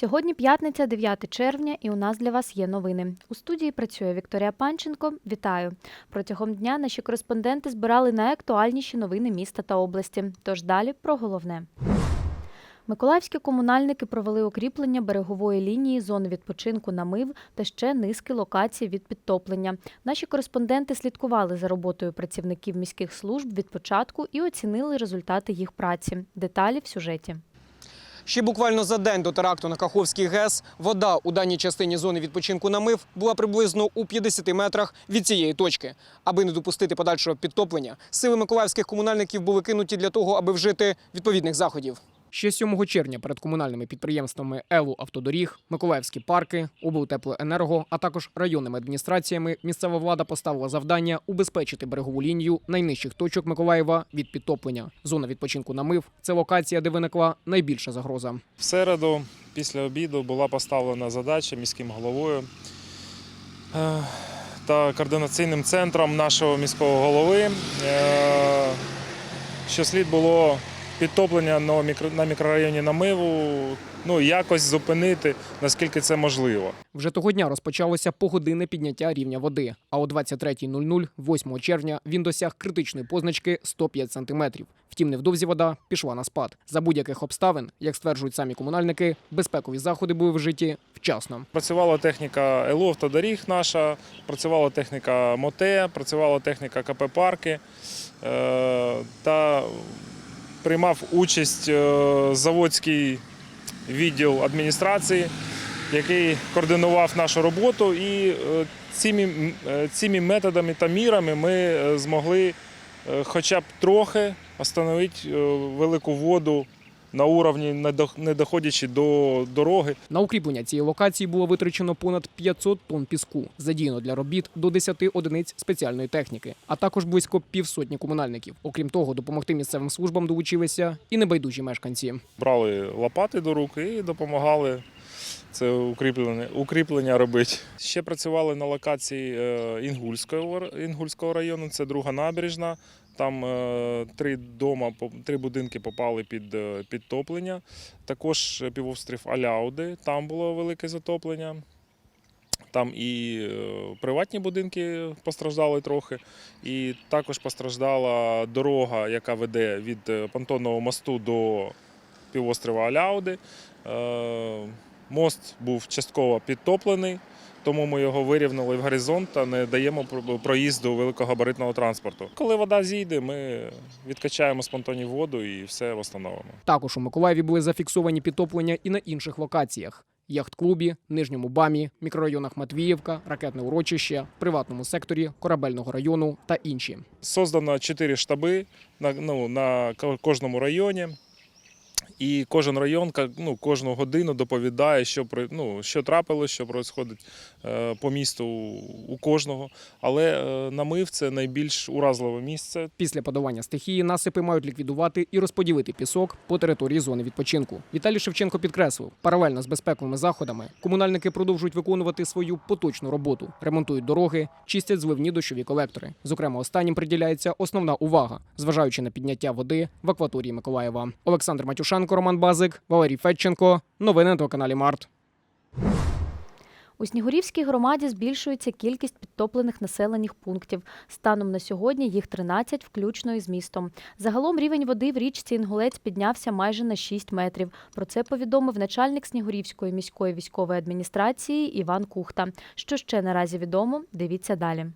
Сьогодні п'ятниця, 9 червня, і у нас для вас є новини. У студії працює Вікторія Панченко. Вітаю! Протягом дня наші кореспонденти збирали найактуальніші новини міста та області. Тож далі про головне. Миколаївські комунальники провели укріплення берегової лінії зони відпочинку намив та ще низки локацій від підтоплення. Наші кореспонденти слідкували за роботою працівників міських служб від початку і оцінили результати їх праці. Деталі в сюжеті. Ще буквально за день до теракту на Каховський ГЕС вода у даній частині зони відпочинку на мив була приблизно у 50 метрах від цієї точки. Аби не допустити подальшого підтоплення, сили миколаївських комунальників були кинуті для того, аби вжити відповідних заходів. Ще 7 червня перед комунальними підприємствами Елу Автодоріг, Миколаївські парки, облтеплоенерго, а також районними адміністраціями місцева влада поставила завдання убезпечити берегову лінію найнижчих точок Миколаєва від підтоплення. Зона відпочинку намив це локація, де виникла найбільша загроза. В середу, після обіду, була поставлена задача міським головою е, та координаційним центром нашого міського голови, е, що слід було підтоплення на мікро- на мікрорайоні Намиву ну, якось зупинити, наскільки це можливо. Вже того дня розпочалося погодинне підняття рівня води. А о 23.00, 8 червня, він досяг критичної позначки 105 сантиметрів. Втім, невдовзі вода пішла на спад. За будь-яких обставин, як стверджують самі комунальники, безпекові заходи були вжиті вчасно. Працювала техніка ЕЛО «Автодоріг» наша, працювала техніка МОТЕ, працювала техніка КП «Парки» е, та приймав участь е, заводський відділ адміністрації, який координував нашу роботу. І е, цими, е, цими методами та мірами ми змогли хоча б трохи остановити велику воду на уровні, не доходячи до дороги. На укріплення цієї локації було витрачено понад 500 тонн піску, задіяно для робіт до 10 одиниць спеціальної техніки, а також близько півсотні комунальників. Окрім того, допомогти місцевим службам долучилися і небайдужі мешканці. брали лопати до рук і допомагали це укріплення, укріплення робити. Ще працювали на локації е, Інгульського, Інгульського району, це друга набережна. Там е, три дома, три будинки попали під е, підтоплення. Також півострів Аляуди, там було велике затоплення. Там і е, приватні будинки постраждали трохи, і також постраждала дорога, яка веде від е, понтонного мосту до півострова Аляуди. Мост був частково підтоплений, тому ми його вирівняли в горизонт та не даємо про- проїзду великогабаритного транспорту. Коли вода зійде, ми відкачаємо з понтонів воду і все встановимо. Також у Миколаєві були зафіксовані підтоплення і на інших локаціях: яхт-клубі, Нижньому Бамі, мікрорайонах Матвіївка, ракетне урочище, приватному секторі, корабельного району та інші. Создано чотири штаби на, ну, на ко- кожному районі. І кожен район ну, кожну годину доповідає, що, ну, що трапилось, що відбувається е, по місту у- кожного. Але е, намив це найбільш уразливе місце. Після подавання стихії насипи мають ліквідувати і розподілити пісок по території зони відпочинку. Віталій Шевченко підкреслив, паралельно з безпековими заходами комунальники продовжують виконувати свою поточну роботу, ремонтують дороги, чистять зливні дощові колектори. Зокрема, останнім приділяється основна увага, зважаючи на підняття води в акваторії Миколаєва. Олександр Матюшенко, Роман Базик, Валерій Федченко. Новини на телеканалі Март. У Снігурівській громаді збільшується кількість підтоплених населених пунктів. Станом на сьогодні їх 13, включно із містом. Загалом рівень води в річці Інгулець піднявся майже на 6 метрів. Про це повідомив начальник Снігурівської міської військової адміністрації Іван Кухта. Що ще наразі відомо, дивіться далі.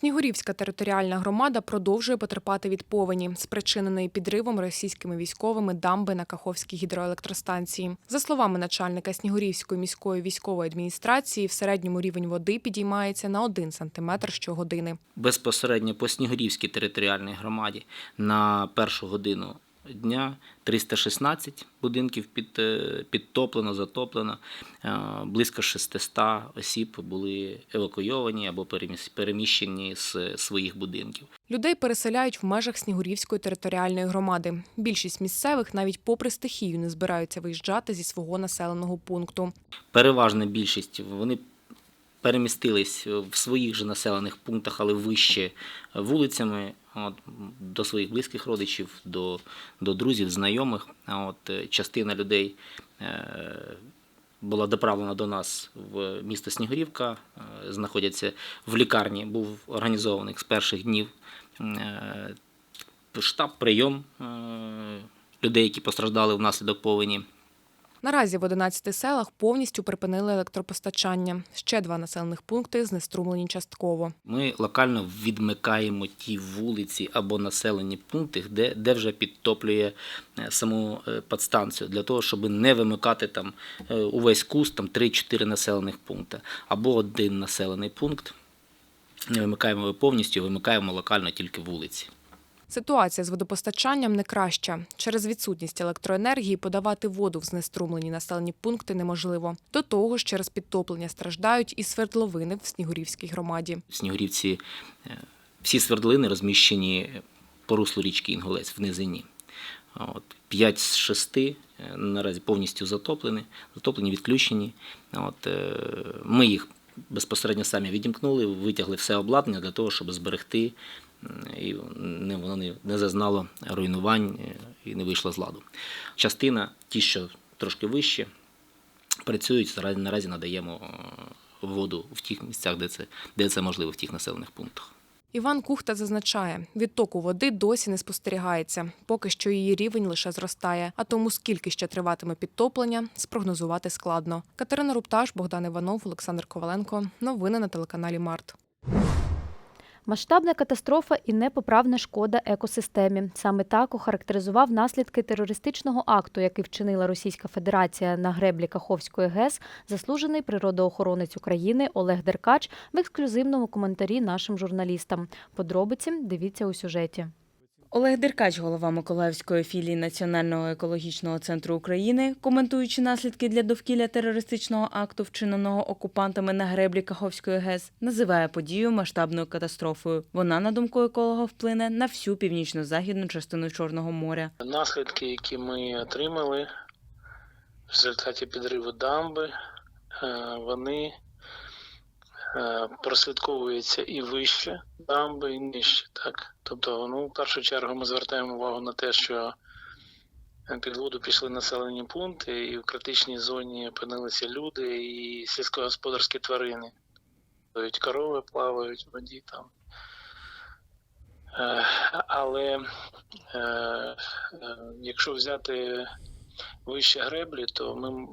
Снігурівська територіальна громада продовжує потерпати від повені, спричиненої підривом російськими військовими дамби на Каховській гідроелектростанції. За словами начальника Снігурівської міської військової адміністрації, в середньому рівень води підіймається на 1 сантиметр щогодини. безпосередньо по Снігурівській територіальній громаді на першу годину дня 316 будинків під, е, підтоплено, затоплено. Е, Близько 600 осіб були евакуйовані або переміщені з своїх будинків. Людей переселяють в межах Снігурівської територіальної громади. Більшість місцевих навіть попри стихію не збираються виїжджати зі свого населеного пункту. Переважна більшість вони перемістились в своїх же населених пунктах, але вище вулицями. От, до своїх близьких родичів, до, до друзів, знайомих. От, е, частина людей е, була доправлена до нас в місто Снігурівка, е, знаходяться в лікарні. Був організований з перших днів штаб, прийом людей, які постраждали внаслідок повені. Наразі в 11 селах повністю припинили електропостачання. Ще два населених пункти знеструмлені частково. Ми локально відмикаємо ті вулиці або населені пункти, де, де вже підтоплює е, саму е, подстанцію, для того, щоб не вимикати там е, увесь куст, там 3-4 населених пункти, або один населений пункт. Не вимикаємо повністю, вимикаємо локально тільки вулиці. Ситуація з водопостачанням не краща. Через відсутність електроенергії подавати воду в знеструмлені населені пункти неможливо. До того ж, через підтоплення страждають і свердловини в Снігурівській громаді. Снігурівці е, всі свердлини розміщені по руслу річки Інгулець в низині. От, 5 з 6 наразі повністю затоплені, затоплені, відключені. От, е, ми їх безпосередньо самі відімкнули, витягли все обладнання для того, щоб зберегти, і не, воно не, зазнало руйнувань е, і не вийшло з ладу. Частина, ті, що трошки вище, працюють, наразі надаємо е, воду в тих місцях, де це, де це можливо, в тих населених пунктах. Іван Кухта зазначає, відтоку води досі не спостерігається, поки що її рівень лише зростає. А тому скільки ще триватиме підтоплення, спрогнозувати складно. Катерина Рупташ, Богдан Іванов, Олександр Коваленко. Новини на телеканалі Март. Масштабна катастрофа і непоправна шкода екосистемі. Саме так охарактеризував наслідки терористичного акту, який вчинила Російська Федерація на греблі Каховської ГЕС, заслужений природоохоронець України Олег Деркач в ексклюзивному коментарі нашим журналістам. Подробиці дивіться у сюжеті. Олег Деркач, голова Миколаївської філії Національного екологічного центру України, коментуючи наслідки для довкілля терористичного акту, вчиненого окупантами на греблі Каховської ГЕС, називає подію масштабною катастрофою. Вона, на думку еколога, вплине на всю північно-західну частину Чорного моря. Наслідки, які ми отримали в результаті підриву дамби, е, вони е, прослідковуються і вище дамби, і нижче. Так? Тобто, ну, в першу чергу ми звертаємо увагу на те, що під воду пішли населені пункти, і в критичній зоні опинилися люди і сільськогосподарські тварини. Плавають Корови плавають в воді там. Е, Але е, якщо взяти вище греблі, то ми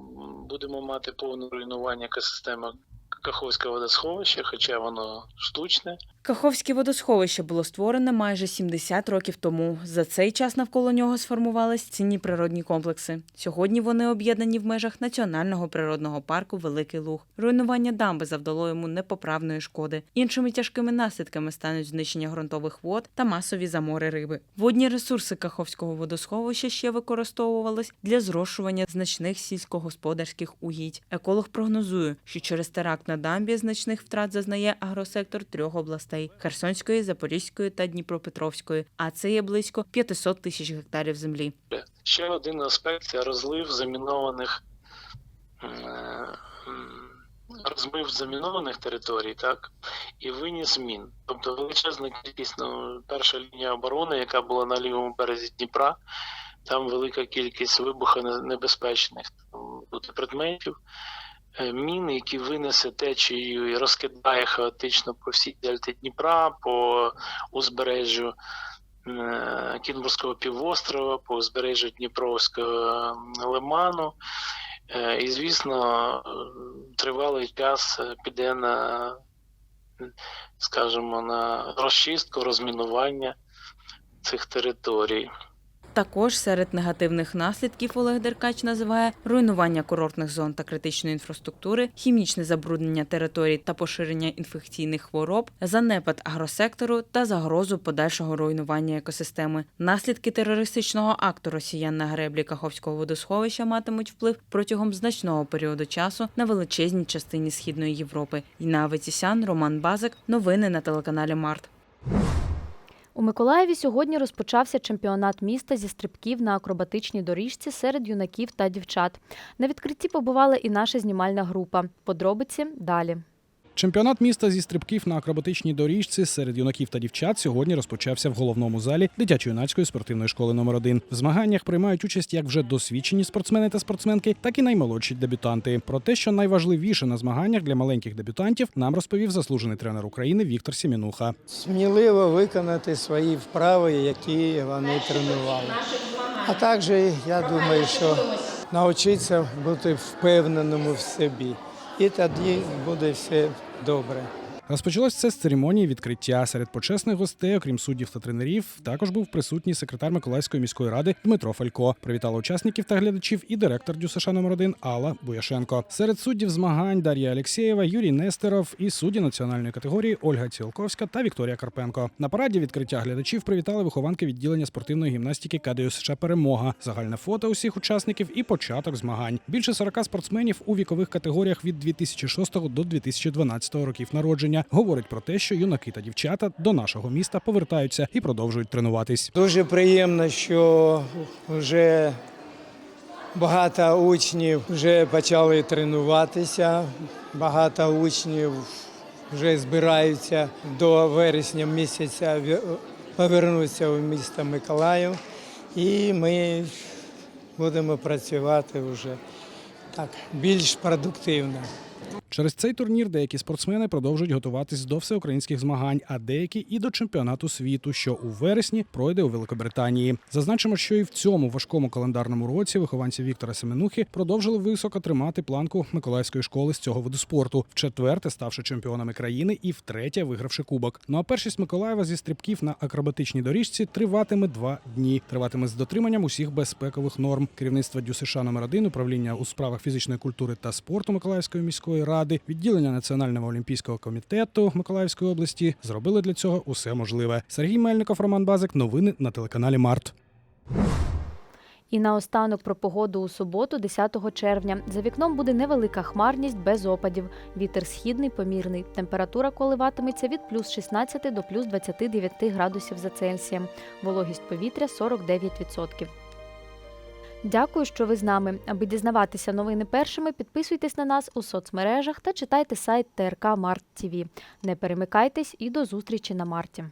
будемо мати повне руйнування екосистеми Каховського водосховище, хоча воно штучне. Каховське водосховище було створене майже 70 років тому. За цей час навколо нього сформувались цінні природні комплекси. Сьогодні вони об'єднані в межах національного природного парку Великий Луг. Руйнування дамби завдало йому непоправної шкоди. Іншими тяжкими наслідками стануть знищення ґрунтових вод та масові замори риби. Водні ресурси Каховського водосховища ще використовувались для зрошування значних сільськогосподарських угідь. Еколог прогнозує, що через теракт на дамбі значних втрат зазнає агросектор трьох областей Херсонської, Запорізької та Дніпропетровської. А це є близько 500 тисяч гектарів землі. Ще один аспект це розлив замінованих розмив замінованих територій, так, і виніс мін. Тобто величезна кількість, ну, перша лінія оборони, яка була на лівому березі Дніпра, там велика кількість вибухонебезпечних предметів. Е, Мін, які винесе течією і розкидає хаотично по всій дельті Дніпра, по узбережжю е, Кінбурзького півострова, по узбережжю Дніпровського лиману. Е, І, звісно, тривалий час піде на, скажімо, на розчистку, розмінування цих територій. Також серед негативних наслідків Олег Деркач називає руйнування курортних зон та критичної інфраструктури, хімічне забруднення територій та поширення інфекційних хвороб, занепад агросектору та загрозу подальшого руйнування екосистеми. Наслідки терористичного акту росіян на греблі Каховського водосховища матимуть вплив протягом значного періоду часу на величезній частині східної Європи. Інна Аветісян, Роман Базик. Новини на телеканалі Март. У Миколаєві сьогодні розпочався чемпіонат міста зі стрибків на акробатичній доріжці серед юнаків та дівчат. На відкритті побувала і наша знімальна група. Подробиці далі. Чемпіонат міста зі стрибків на акробатичній доріжці серед юнаків та дівчат сьогодні розпочався в головному залі дитячо-юнацької спортивної школи номер 1 В змаганнях приймають участь як вже досвідчені спортсмени та спортсменки, так і наймолодші дебютанти. Про те, що найважливіше на змаганнях для маленьких дебютантів, нам розповів заслужений тренер України Віктор Сімінуха. сміливо виконати свої вправи, які вони тренували. А також я думаю, що навчитися бути впевненому в собі. І тоді буде все добре. Розпочалось це з церемонії відкриття. Серед почесних гостей, окрім суддів та тренерів, також був присутній секретар Миколаївської міської ради Дмитро Фалько. Привітали учасників та глядачів і директор ДЮСШ номер 1 Алла Буяшенко. Серед суддів змагань Дар'я Алєксєєва, Юрій Нестеров і судді національної категорії Ольга Цілковська та Вікторія Карпенко. На параді відкриття глядачів привітали вихованки відділення спортивної гімнастики КДЮСШ Перемога, загальне фото усіх учасників і початок змагань. Більше 40 спортсменів у вікових категоріях від 2006 до 2012 років народження говорить про те, що юнаки та дівчата до нашого міста повертаються і продовжують тренуватись. Дуже приємно, що вже багато учнів вже почали тренуватися, багато учнів вже збираються до вересня місяця повернутися в місто Миколаїв. І ми будемо працювати вже так більш продуктивно. Через цей турнір деякі спортсмени продовжують готуватись до всеукраїнських змагань, а деякі і до чемпіонату світу, що у вересні пройде у Великобританії. Зазначимо, що і в цьому важкому календарному році вихованці Віктора Семенухи продовжили високо тримати планку Миколаївської школи з цього виду спорту, вчетверте ставши чемпіонами країни і втретє вигравши кубок. Ну а першість Миколаєва зі стрибків на акробатичній доріжці триватиме два дні. Триватиме з дотриманням усіх безпекових норм. Керівництво ДЮСШ номер 1 управління у справах фізичної культури та спорту Миколаївської міської ради, відділення Національного олімпійського комітету Миколаївської області зробили для цього усе можливе. Сергій Мельников, Роман Базик. Новини на телеканалі Март. І наостанок про погоду у суботу, 10 червня. За вікном буде невелика хмарність без опадів. Вітер східний, помірний. Температура коливатиметься від плюс 16 до плюс 29 градусів за Цельсієм. Вологість повітря 49%. Дякую, що ви з нами. Аби дізнаватися новини першими, підписуйтесь на нас у соцмережах та читайте сайт ТРК Март ТВ. Не перемикайтесь і до зустрічі на марті.